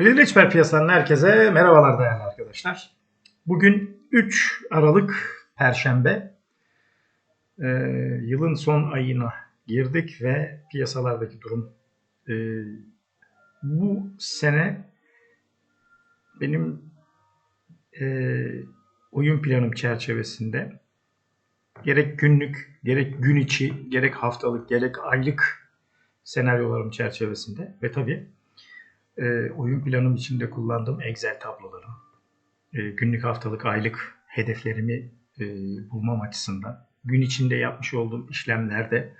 Halil Reçber piyasadan herkese merhabalar değerli arkadaşlar. Bugün 3 Aralık Perşembe. Ee, yılın son ayına girdik ve piyasalardaki durum e, bu sene benim e, oyun planım çerçevesinde gerek günlük, gerek gün içi, gerek haftalık, gerek aylık senaryolarım çerçevesinde ve tabii e, oyun planım içinde kullandığım Excel tablolarım, e, günlük, haftalık, aylık hedeflerimi e, bulmam açısından gün içinde yapmış olduğum işlemlerde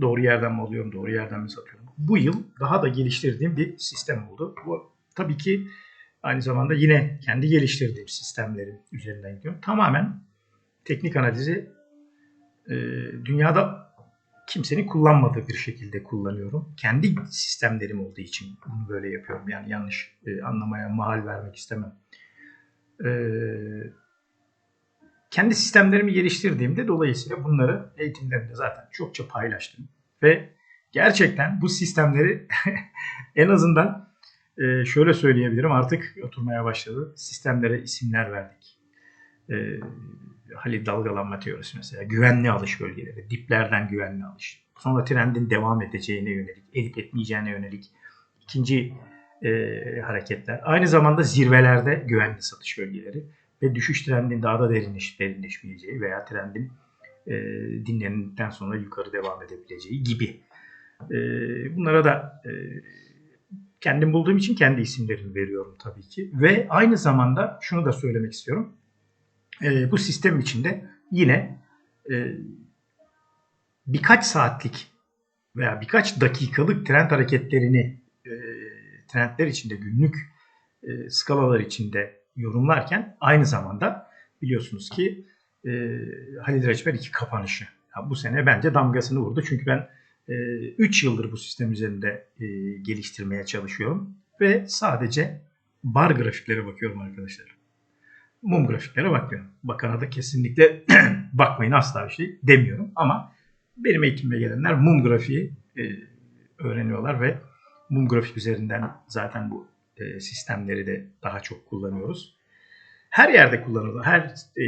doğru yerden mi alıyorum, doğru yerden mi satıyorum? Bu yıl daha da geliştirdiğim bir sistem oldu. Bu tabii ki aynı zamanda yine kendi geliştirdiğim sistemlerin üzerinden gidiyorum. Tamamen teknik analizi e, dünyada kimsenin kullanmadığı bir şekilde kullanıyorum. Kendi sistemlerim olduğu için bunu böyle yapıyorum. Yani yanlış e, anlamaya mahal vermek istemem. E, kendi sistemlerimi geliştirdiğimde dolayısıyla bunları eğitimlerimde zaten çokça paylaştım. Ve gerçekten bu sistemleri en azından e, şöyle söyleyebilirim artık oturmaya başladı. Sistemlere isimler verdik. E, Halil dalgalanma teorisi mesela. Güvenli alış bölgeleri, diplerden güvenli alış. Sonra trendin devam edeceğine yönelik, edip etmeyeceğine yönelik ikinci e, hareketler. Aynı zamanda zirvelerde güvenli satış bölgeleri ve düşüş trendin daha da derinleş, derinleşmeyeceği veya trendin e, dinlenildikten sonra yukarı devam edebileceği gibi. E, bunlara da e, kendim bulduğum için kendi isimlerimi veriyorum tabii ki. Ve aynı zamanda şunu da söylemek istiyorum. E, bu sistem içinde yine e, birkaç saatlik veya birkaç dakikalık trend hareketlerini e, trendler içinde günlük e, skalalar içinde yorumlarken aynı zamanda biliyorsunuz ki e, Halil Reçber iki kapanışı. Ya bu sene bence damgasını vurdu. Çünkü ben 3 yıldır bu sistem üzerinde e, geliştirmeye çalışıyorum. Ve sadece bar grafiklere bakıyorum arkadaşlar. Mum grafiklere bakmıyorum. Bakana da kesinlikle bakmayın asla bir şey demiyorum. Ama benim eğitimime gelenler mum grafiği e, öğreniyorlar ve mum grafik üzerinden zaten bu e, sistemleri de daha çok kullanıyoruz. Her yerde kullanılır. Her e,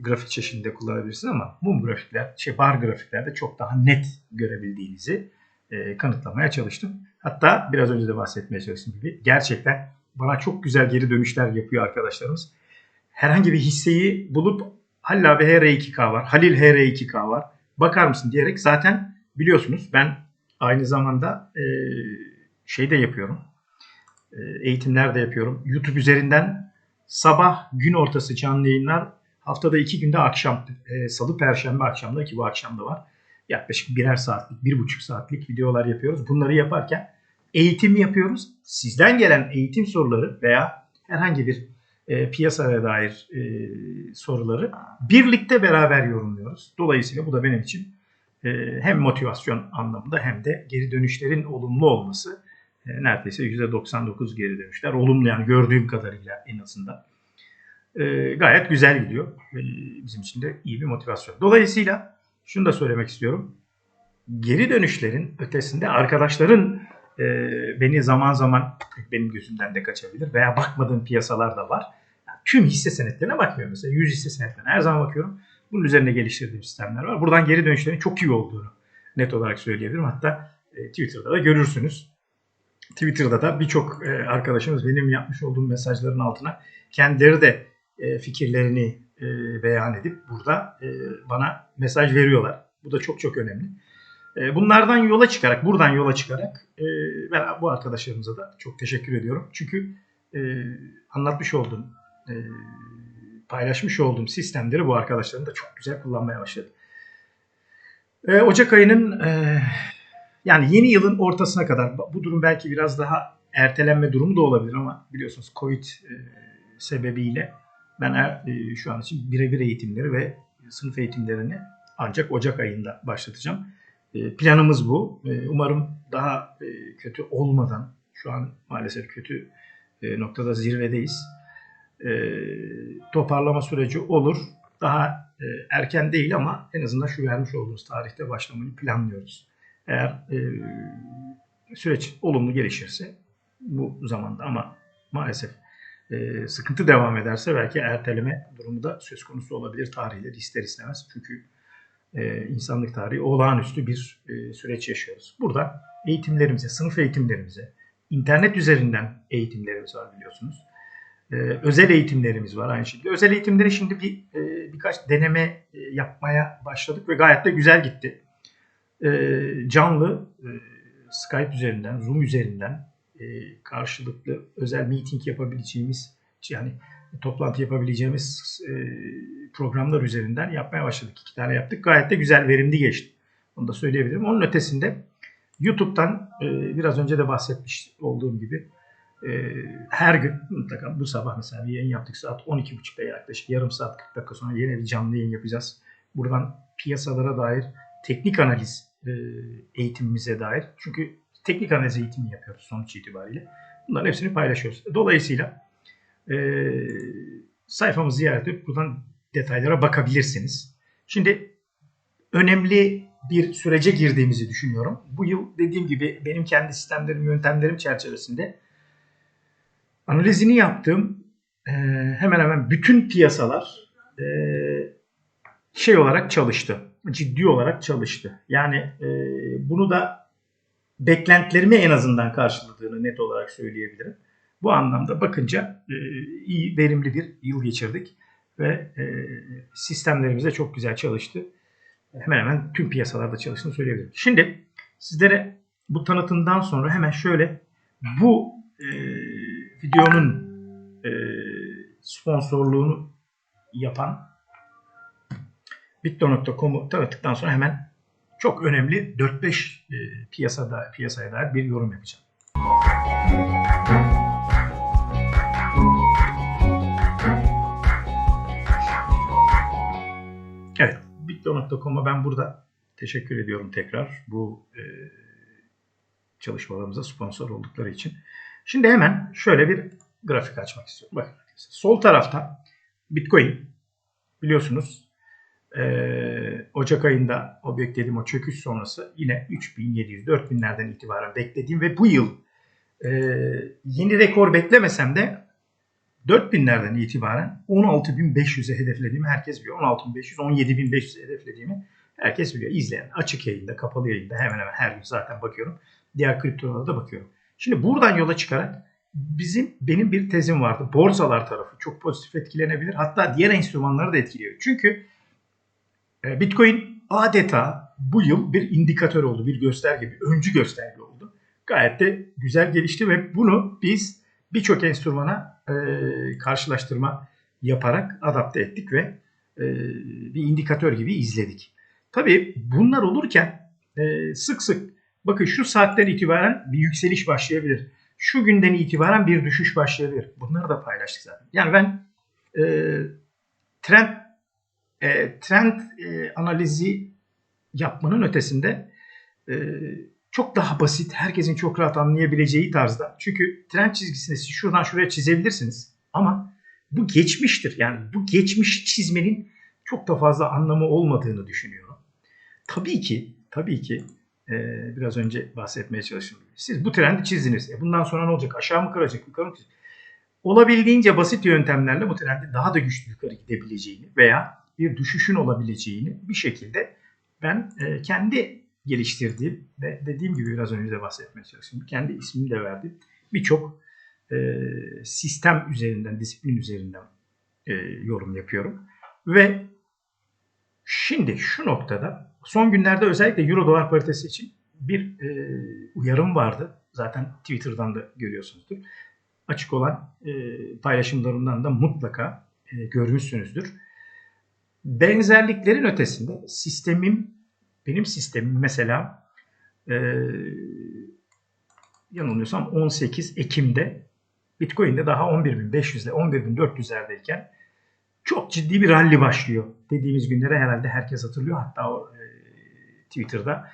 grafik çeşidinde kullanabilirsin ama mum grafikler, şey bar grafiklerde çok daha net görebildiğinizi e, kanıtlamaya çalıştım. Hatta biraz önce de bahsetmeye çalıştığım gibi gerçekten bana çok güzel geri dönüşler yapıyor arkadaşlarımız. Herhangi bir hisseyi bulup Halil abi HR2K var, Halil HR2K var. Bakar mısın diyerek zaten biliyorsunuz ben aynı zamanda e, şey de yapıyorum. E, eğitimler de yapıyorum. YouTube üzerinden sabah gün ortası canlı yayınlar haftada iki günde akşam e, salı perşembe akşamda ki bu akşam da var. Yaklaşık birer saatlik, bir buçuk saatlik videolar yapıyoruz. Bunları yaparken eğitim yapıyoruz. Sizden gelen eğitim soruları veya herhangi bir e, piyasaya dair e, soruları birlikte beraber yorumluyoruz. Dolayısıyla bu da benim için e, hem motivasyon anlamında hem de geri dönüşlerin olumlu olması e, neredeyse %99 geri dönüşler olumlu yani gördüğüm kadarıyla en azından e, gayet güzel gidiyor. E, bizim için de iyi bir motivasyon. Dolayısıyla şunu da söylemek istiyorum. Geri dönüşlerin ötesinde arkadaşların e, beni zaman zaman benim gözümden de kaçabilir veya bakmadığım piyasalar da var. Yani tüm hisse senetlerine bakmıyorum mesela. 100 hisse senetlerine her zaman bakıyorum. Bunun üzerine geliştirdiğim sistemler var. Buradan geri dönüşlerin çok iyi olduğunu net olarak söyleyebilirim. Hatta e, Twitter'da da görürsünüz. Twitter'da da birçok e, arkadaşımız benim yapmış olduğum mesajların altına kendileri de e, fikirlerini e, beyan edip burada e, bana mesaj veriyorlar. Bu da çok çok önemli. E, bunlardan yola çıkarak, buradan yola çıkarak e, ben bu arkadaşlarımıza da çok teşekkür ediyorum. Çünkü e, anlatmış olduğum, paylaşmış olduğum sistemleri bu arkadaşlarım da çok güzel kullanmaya başladı. Ocak ayının yani yeni yılın ortasına kadar bu durum belki biraz daha ertelenme durumu da olabilir ama biliyorsunuz Covid sebebiyle ben şu an için birebir eğitimleri ve sınıf eğitimlerini ancak Ocak ayında başlatacağım. E, planımız bu. E, umarım daha e, kötü olmadan şu an maalesef kötü noktada zirvedeyiz. Toparlama süreci olur. Daha erken değil ama en azından şu vermiş olduğumuz tarihte başlamayı planlıyoruz. Eğer süreç olumlu gelişirse bu zamanda ama maalesef sıkıntı devam ederse belki erteleme durumu da söz konusu olabilir tarihleri ister istemez. Çünkü e, insanlık tarihi olağanüstü bir e, süreç yaşıyoruz. Burada eğitimlerimize, sınıf eğitimlerimize, internet üzerinden eğitimlerimiz var biliyorsunuz. E, özel eğitimlerimiz var aynı şekilde. Özel eğitimleri şimdi bir birkaç deneme yapmaya başladık ve gayet de güzel gitti. Canlı Skype üzerinden, Zoom üzerinden karşılıklı özel meeting yapabileceğimiz yani toplantı yapabileceğimiz e, programlar üzerinden yapmaya başladık. İki tane yaptık. Gayet de güzel, verimli geçti. Onu da söyleyebilirim. Onun ötesinde YouTube'dan e, biraz önce de bahsetmiş olduğum gibi e, her gün mutlaka bu sabah mesela bir yayın yaptık saat 12.30'da yaklaşık yarım saat 40 dakika sonra yine bir canlı yayın yapacağız. Buradan piyasalara dair teknik analiz e, eğitimimize dair. Çünkü teknik analiz eğitimi yapıyoruz sonuç itibariyle. Bunların hepsini paylaşıyoruz. Dolayısıyla e, sayfamızı ziyaret edip buradan detaylara bakabilirsiniz. Şimdi önemli bir sürece girdiğimizi düşünüyorum. Bu yıl dediğim gibi benim kendi sistemlerim, yöntemlerim çerçevesinde analizini yaptığım e, hemen hemen bütün piyasalar e, şey olarak çalıştı. Ciddi olarak çalıştı. Yani e, bunu da beklentilerimi en azından karşıladığını net olarak söyleyebilirim. Bu anlamda bakınca e, iyi, verimli bir yıl geçirdik ve e, sistemlerimiz de çok güzel çalıştı. Hemen hemen tüm piyasalarda çalıştığını söyleyebilirim. Şimdi sizlere bu tanıtımdan sonra hemen şöyle bu e, videonun e, sponsorluğunu yapan Bitdo.com'u tanıttıktan sonra hemen çok önemli 4-5 e, piyasada piyasaya dair bir yorum yapacağım. Bitdo.com'a ben burada teşekkür ediyorum tekrar bu e, çalışmalarımıza sponsor oldukları için. Şimdi hemen şöyle bir grafik açmak istiyorum. Bakın sol tarafta Bitcoin biliyorsunuz e, Ocak ayında o beklediğim o çöküş sonrası yine 3700-4000'lerden itibaren beklediğim ve bu yıl e, yeni rekor beklemesem de 4000'lerden itibaren 16.500'e hedeflediğimi herkes biliyor. 16.500, 17.500'e hedeflediğimi herkes biliyor. İzleyen açık yayında, kapalı yayında hemen hemen her gün zaten bakıyorum. Diğer kriptolara da bakıyorum. Şimdi buradan yola çıkarak bizim benim bir tezim vardı. Borsalar tarafı çok pozitif etkilenebilir. Hatta diğer enstrümanları da etkiliyor. Çünkü e, Bitcoin adeta bu yıl bir indikatör oldu, bir gösterge, bir öncü gösterge oldu. Gayet de güzel gelişti ve bunu biz birçok enstrümana e, karşılaştırma yaparak adapte ettik ve e, bir indikatör gibi izledik. Tabii bunlar olurken e, sık sık bakın şu saatten itibaren bir yükseliş başlayabilir. Şu günden itibaren bir düşüş başlayabilir. Bunları da paylaştık zaten. Yani ben e, trend e, trend e, analizi yapmanın ötesinde e, çok daha basit, herkesin çok rahat anlayabileceği tarzda. Çünkü trend çizgisini siz şuradan şuraya çizebilirsiniz. Ama bu geçmiştir. Yani bu geçmiş çizmenin çok da fazla anlamı olmadığını düşünüyorum. Tabii ki, tabii ki e, biraz önce bahsetmeye çalıştım. Siz bu trendi çizdiniz. E bundan sonra ne olacak? Aşağı mı kıracak, yukarı mı kıracak? Olabildiğince basit yöntemlerle bu trendi daha da güçlü yukarı gidebileceğini veya bir düşüşün olabileceğini bir şekilde ben e, kendi geliştirdiğim ve dediğim gibi biraz önce de bahsetmeye çalıştım. Kendi ismini de verdim. Birçok e, sistem üzerinden, disiplin üzerinden e, yorum yapıyorum. Ve şimdi şu noktada son günlerde özellikle Euro dolar paritesi için bir e, uyarım vardı. Zaten Twitter'dan da görüyorsunuzdur. Açık olan e, paylaşımlarından da mutlaka e, görmüşsünüzdür. Benzerliklerin ötesinde sistemim benim sistemim mesela e, yanılmıyorsam 18 Ekim'de Bitcoin'de daha 11.500 ile 11.400'lerdeyken çok ciddi bir rally başlıyor. Dediğimiz günlere herhalde herkes hatırlıyor. Hatta o, e, Twitter'da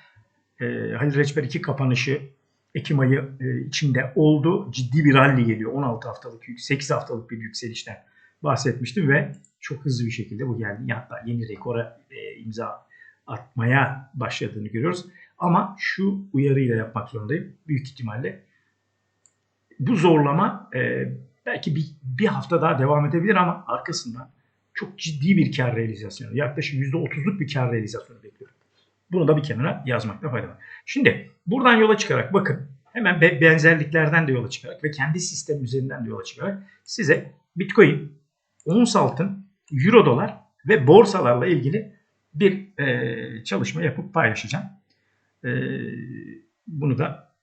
e, Halil Reçber 2 kapanışı Ekim ayı e, içinde oldu. Ciddi bir rally geliyor. 16 haftalık, 8 haftalık bir yükselişten bahsetmiştim ve çok hızlı bir şekilde bu geldi. Hatta yeni rekora e, imza atmaya başladığını görüyoruz. Ama şu uyarıyla yapmak zorundayım. Büyük ihtimalle bu zorlama e, belki bir, bir hafta daha devam edebilir ama arkasından çok ciddi bir kar realizasyonu, yaklaşık %30'luk bir kar realizasyonu bekliyorum. Bunu da bir kenara yazmakta fayda var. Şimdi buradan yola çıkarak bakın hemen benzerliklerden de yola çıkarak ve kendi sistem üzerinden de yola çıkarak size Bitcoin, ons altın, euro dolar ve borsalarla ilgili bir e, çalışma yapıp paylaşacağım. E, bunu da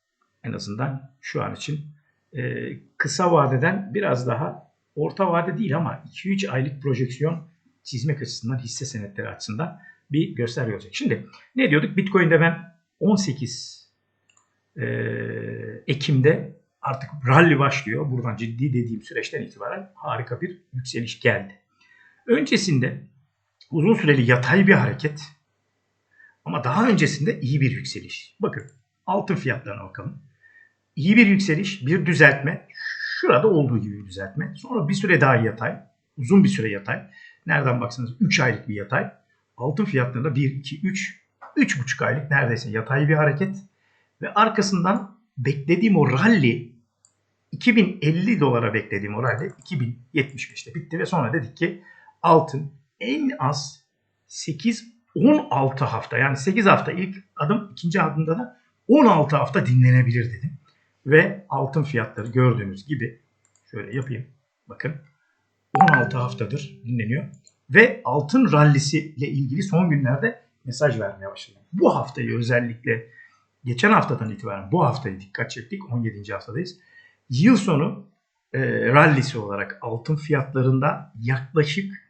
en azından şu an için e, kısa vadeden biraz daha orta vade değil ama 2-3 aylık projeksiyon çizmek açısından hisse senetleri açısından bir gösterge olacak. Şimdi ne diyorduk? Bitcoin'de ben 18 e, Ekim'de artık rally başlıyor. Buradan ciddi dediğim süreçten itibaren harika bir yükseliş geldi. Öncesinde uzun süreli yatay bir hareket ama daha öncesinde iyi bir yükseliş. Bakın altın fiyatlarına bakalım. İyi bir yükseliş, bir düzeltme. Şurada olduğu gibi bir düzeltme. Sonra bir süre daha yatay. Uzun bir süre yatay. Nereden baksanız 3 aylık bir yatay. Altın fiyatlarında 1, 2, 3, 3,5 aylık neredeyse yatay bir hareket. Ve arkasından beklediğim o rally 2050 dolara beklediğim o rally 2075'te bitti ve sonra dedik ki altın en az 8-16 hafta yani 8 hafta ilk adım ikinci adımda da 16 hafta dinlenebilir dedim. Ve altın fiyatları gördüğünüz gibi şöyle yapayım. Bakın 16 haftadır dinleniyor. Ve altın rallisi ile ilgili son günlerde mesaj vermeye başladı. Bu haftayı özellikle geçen haftadan itibaren bu haftayı dikkat çektik. 17. haftadayız. Yıl sonu e, rallisi olarak altın fiyatlarında yaklaşık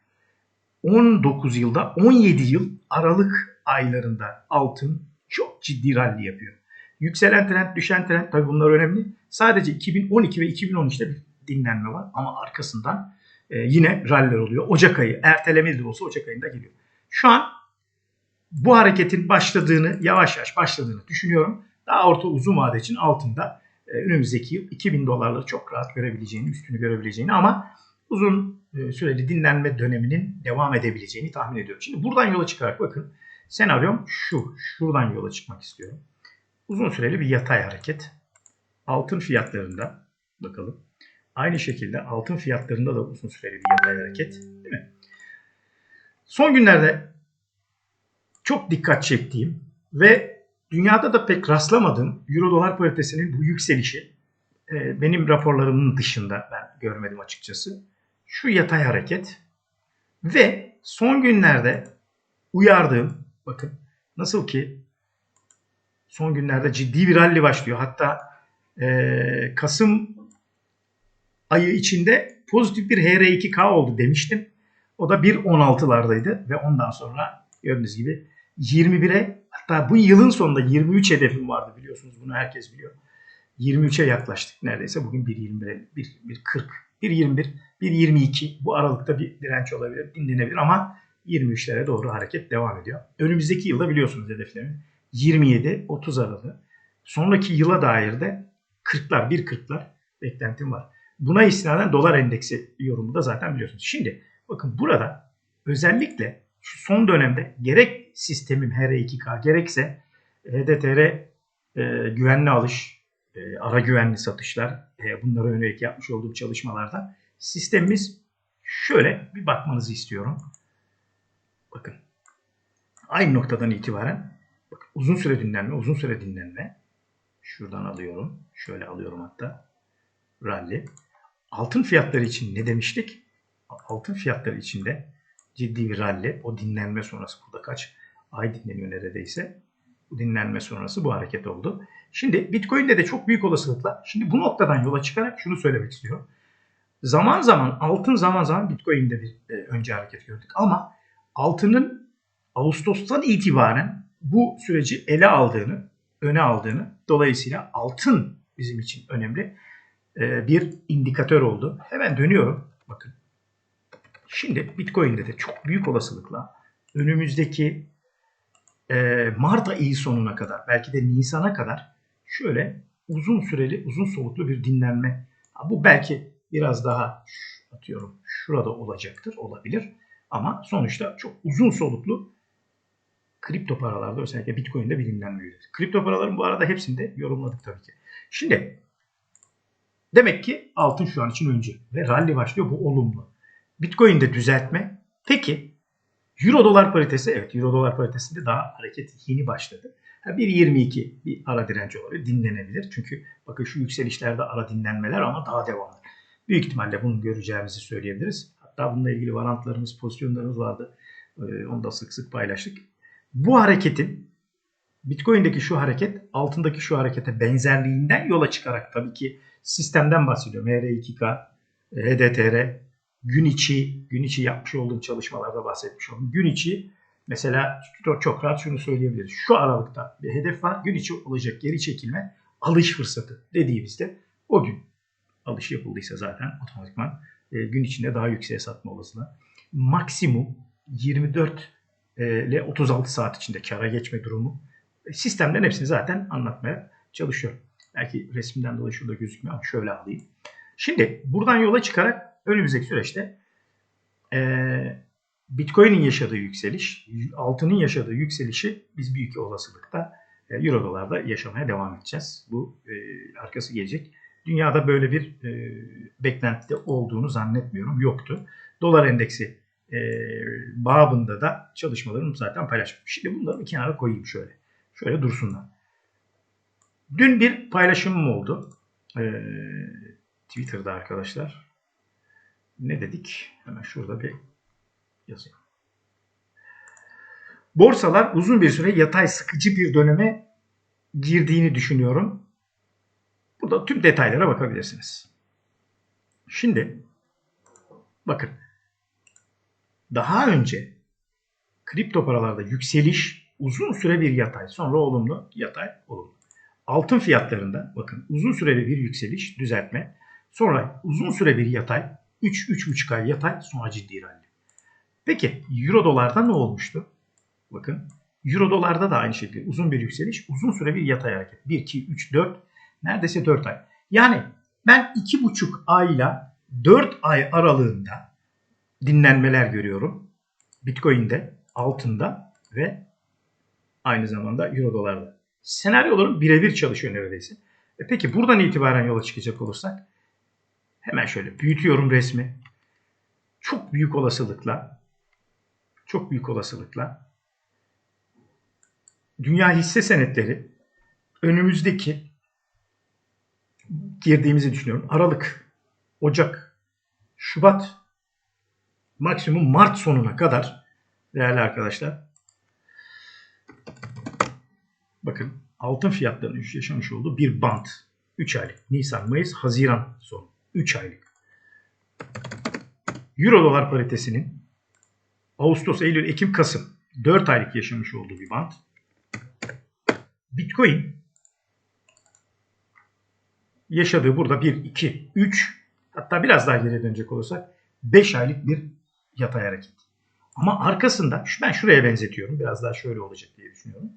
19 yılda 17 yıl aralık aylarında altın çok ciddi rally yapıyor. Yükselen trend, düşen trend tabii bunlar önemli. Sadece 2012 ve 2013'te bir dinlenme var ama arkasından e, yine ralliler oluyor. Ocak ayı ertelemeli de olsa Ocak ayında geliyor. Şu an bu hareketin başladığını, yavaş yavaş başladığını düşünüyorum. Daha orta uzun vade için altında e, önümüzdeki yıl 2000 dolarları çok rahat görebileceğini, üstünü görebileceğini ama uzun süreli dinlenme döneminin devam edebileceğini tahmin ediyorum. Şimdi buradan yola çıkarak bakın senaryom şu. Şuradan yola çıkmak istiyorum. Uzun süreli bir yatay hareket. Altın fiyatlarında bakalım. Aynı şekilde altın fiyatlarında da uzun süreli bir yatay hareket. Değil mi? Son günlerde çok dikkat çektiğim ve dünyada da pek rastlamadığım Euro dolar paritesinin bu yükselişi e, benim raporlarımın dışında ben görmedim açıkçası. Şu yatay hareket ve son günlerde uyardığım bakın nasıl ki son günlerde ciddi bir rally başlıyor. Hatta e, Kasım ayı içinde pozitif bir HR2K oldu demiştim. O da 1.16'lardaydı ve ondan sonra gördüğünüz gibi 21'e hatta bu yılın sonunda 23 hedefim vardı biliyorsunuz bunu herkes biliyor. 23'e yaklaştık neredeyse. Bugün 1.21'e 1.40, 1.21, 1.22 bu aralıkta bir direnç olabilir, dinlenebilir ama 23'lere doğru hareket devam ediyor. Önümüzdeki yılda biliyorsunuz hedeflerimi 27-30 aralığı. Sonraki yıla dair de 40'lar, 1.40'lar beklentim var. Buna istinaden dolar endeksi yorumu da zaten biliyorsunuz. Şimdi bakın burada özellikle şu son dönemde gerek sistemim HR2K gerekse HDTR e, güvenli alış, e, ara güvenli satışlar e, bunlara yönelik yapmış olduğum çalışmalarda sistemimiz şöyle bir bakmanızı istiyorum. Bakın aynı noktadan itibaren bakın, uzun süre dinlenme, uzun süre dinlenme. Şuradan alıyorum. Şöyle alıyorum hatta. Rally. Altın fiyatları için ne demiştik? Altın fiyatları içinde ciddi bir rally. O dinlenme sonrası burada kaç ay dinleniyor neredeyse. Bu dinlenme sonrası bu hareket oldu. Şimdi Bitcoin'de de çok büyük olasılıkla şimdi bu noktadan yola çıkarak şunu söylemek istiyorum. Zaman zaman altın zaman zaman Bitcoin'de bir e, önce hareket gördük ama altının Ağustos'tan itibaren bu süreci ele aldığını, öne aldığını dolayısıyla altın bizim için önemli e, bir indikatör oldu. Hemen dönüyorum. Bakın. Şimdi Bitcoin'de de çok büyük olasılıkla önümüzdeki e, Mart ayı sonuna kadar belki de Nisan'a kadar şöyle uzun süreli, uzun soluklu bir dinlenme. Bu belki biraz daha atıyorum şurada olacaktır, olabilir. Ama sonuçta çok uzun soluklu kripto paralarda özellikle Bitcoin'de dinlenme Kripto paraların bu arada hepsini de yorumladık tabii ki. Şimdi Demek ki altın şu an için önce ve rally başlıyor bu olumlu. Bitcoin'de düzeltme. Peki Euro dolar paritesi evet Euro dolar paritesinde daha hareket yeni başladı. Ha, 1.22 bir ara direnci olabilir dinlenebilir. Çünkü bakın şu yükselişlerde ara dinlenmeler ama daha devamlı. Büyük ihtimalle bunu göreceğimizi söyleyebiliriz. Hatta bununla ilgili varantlarımız, pozisyonlarımız vardı. Ee, onu da sık sık paylaştık. Bu hareketin Bitcoin'deki şu hareket altındaki şu harekete benzerliğinden yola çıkarak tabii ki sistemden bahsediyorum. HR2K, HDTR, gün içi, gün içi yapmış olduğum çalışmalarda bahsetmiş oldum. Gün içi mesela çok rahat şunu söyleyebiliriz. Şu aralıkta bir hedef var. Gün içi olacak geri çekilme alış fırsatı dediğimizde o gün alış yapıldıysa zaten otomatikman e, gün içinde daha yükseğe satma olasılığı. Maksimum 24 e, ile 36 saat içinde kara geçme durumu. E, sistemden hepsini zaten anlatmaya çalışıyorum. Belki resimden dolayı şurada gözükmüyor ama şöyle alayım. Şimdi buradan yola çıkarak önümüzdeki süreçte e, Bitcoin'in yaşadığı yükseliş, altının yaşadığı yükselişi biz büyük olasılıkta e, Euro dolarda yaşamaya devam edeceğiz. Bu e, arkası gelecek. Dünyada böyle bir e, beklentide olduğunu zannetmiyorum. Yoktu. Dolar endeksi e, babında da çalışmalarımı zaten paylaşmışım. Şimdi bunları bir kenara koyayım şöyle. Şöyle dursunlar. Dün bir paylaşımım oldu. E, Twitter'da arkadaşlar. Ne dedik? Hemen şurada bir yazayım. Borsalar uzun bir süre yatay sıkıcı bir döneme girdiğini düşünüyorum. Burada tüm detaylara bakabilirsiniz. Şimdi bakın daha önce kripto paralarda yükseliş uzun süre bir yatay sonra olumlu yatay olumlu. Altın fiyatlarında bakın uzun süreli bir yükseliş düzeltme sonra uzun süre bir yatay 3-3,5 ay yatay sonra ciddi rally. Peki euro dolarda ne olmuştu? Bakın euro dolarda da aynı şekilde uzun bir yükseliş uzun süre bir yatay hareket. 1, 2, 3, 4 neredeyse 4 ay. Yani ben 2,5 ayla 4 ay aralığında dinlenmeler görüyorum. Bitcoin'de, altında ve aynı zamanda euro dolarda. Senaryolarım birebir çalışıyor neredeyse. E peki buradan itibaren yola çıkacak olursak hemen şöyle büyütüyorum resmi. Çok büyük olasılıkla çok büyük olasılıkla dünya hisse senetleri önümüzdeki girdiğimizi düşünüyorum. Aralık, Ocak, Şubat, maksimum Mart sonuna kadar değerli arkadaşlar bakın altın fiyatlarının yaşamış olduğu bir band. 3 aylık. Nisan, Mayıs, Haziran sonu. 3 aylık. Euro dolar paritesinin Ağustos, Eylül, Ekim, Kasım 4 aylık yaşamış olduğu bir band. Bitcoin yaşadığı burada 1, 2, 3 hatta biraz daha geriye dönecek olursak 5 aylık bir yatay hareket. Ama arkasında ben şuraya benzetiyorum. Biraz daha şöyle olacak diye düşünüyorum.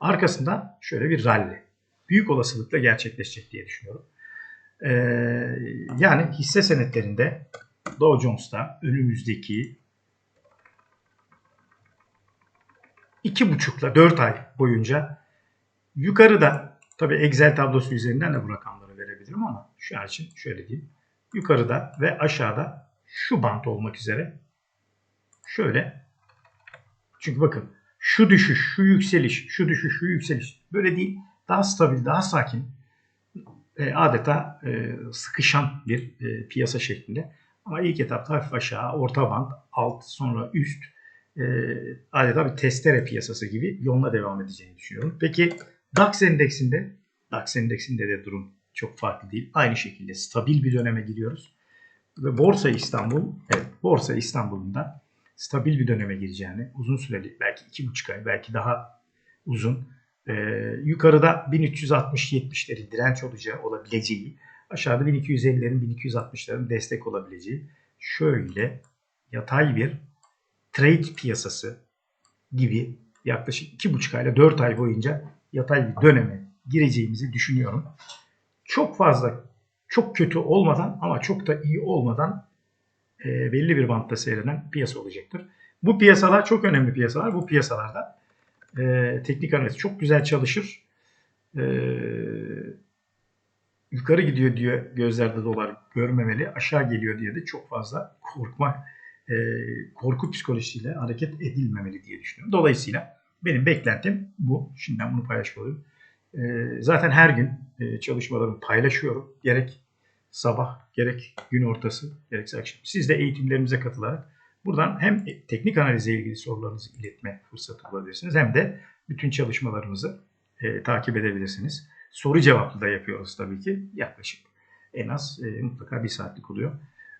Arkasında şöyle bir rally. Büyük olasılıkla gerçekleşecek diye düşünüyorum. Ee, yani hisse senetlerinde Dow Jones'ta önümüzdeki iki buçukla dört ay boyunca yukarıda tabi Excel tablosu üzerinden de bu rakamları verebilirim ama şu an için şöyle diyeyim. Yukarıda ve aşağıda şu bant olmak üzere şöyle çünkü bakın şu düşüş, şu yükseliş, şu düşüş, şu yükseliş böyle değil. Daha stabil, daha sakin e, adeta e, sıkışan bir e, piyasa şeklinde. Ama ilk etapta hafif aşağı, orta band, alt, sonra üst e, adeta bir testere piyasası gibi yoluna devam edeceğini düşünüyorum. Peki DAX endeksinde, DAX endeksinde de durum çok farklı değil. Aynı şekilde stabil bir döneme giriyoruz. Ve Borsa İstanbul, evet Borsa İstanbul'un da stabil bir döneme gireceğini, uzun süreli belki iki buçuk ay, belki daha uzun, e, yukarıda 1360-70'leri direnç olacağı olabileceği, aşağıda 1250'lerin 1260'ların destek olabileceği şöyle yatay bir trade piyasası gibi yaklaşık iki buçuk ayla 4 ay boyunca yatay bir döneme gireceğimizi düşünüyorum. Çok fazla, çok kötü olmadan ama çok da iyi olmadan e, belli bir bantta seyreden piyasa olacaktır. Bu piyasalar çok önemli piyasalar. Bu piyasalarda e, teknik analiz çok güzel çalışır. E, yukarı gidiyor diye gözlerde dolar görmemeli, aşağı geliyor diye de çok fazla korkma, e, korku psikolojisiyle hareket edilmemeli diye düşünüyorum. Dolayısıyla benim beklentim bu. Şimdiden bunu paylaşmalıyım. E, zaten her gün e, çalışmalarımı paylaşıyorum. Gerek sabah, gerek gün ortası, gerekse akşam. Siz de eğitimlerimize katılarak buradan hem teknik analize ilgili sorularınızı iletme fırsatı bulabilirsiniz hem de bütün çalışmalarımızı e, takip edebilirsiniz. Soru cevaplı da yapıyoruz tabii ki. Yaklaşık en az e, mutlaka bir saatlik oluyor.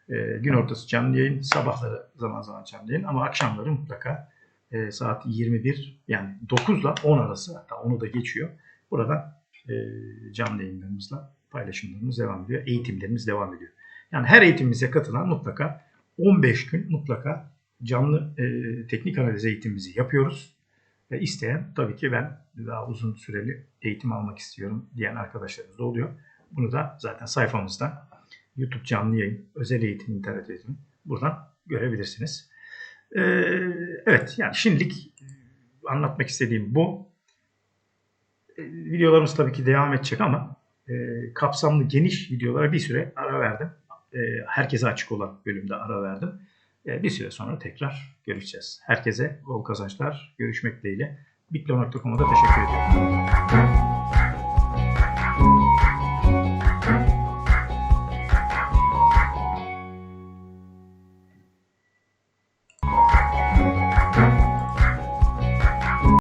E, gün ortası canlı yayın, sabahları zaman zaman canlı yayın ama akşamları mutlaka e, saat 21 yani 9 ile 10 arası hatta onu da geçiyor. Burada e, canlı yayınlarımızla paylaşımlarımız devam ediyor. Eğitimlerimiz devam ediyor. Yani her eğitimimize katılan mutlaka 15 gün mutlaka canlı e, teknik analiz eğitimimizi yapıyoruz. Ve isteyen tabii ki ben daha uzun süreli eğitim almak istiyorum diyen arkadaşlarımız da oluyor. Bunu da zaten sayfamızda YouTube canlı yayın, özel eğitim, internet eğitimi buradan görebilirsiniz. Ee, evet yani şimdilik anlatmak istediğim bu. Ee, videolarımız tabii ki devam edecek ama e, kapsamlı geniş videolara bir süre ara verdim. E, herkese açık olan bölümde ara verdim. E, bir süre sonra tekrar görüşeceğiz. Herkese bol kazançlar. Görüşmek dileğiyle. Bitlo.com'a da teşekkür ediyorum.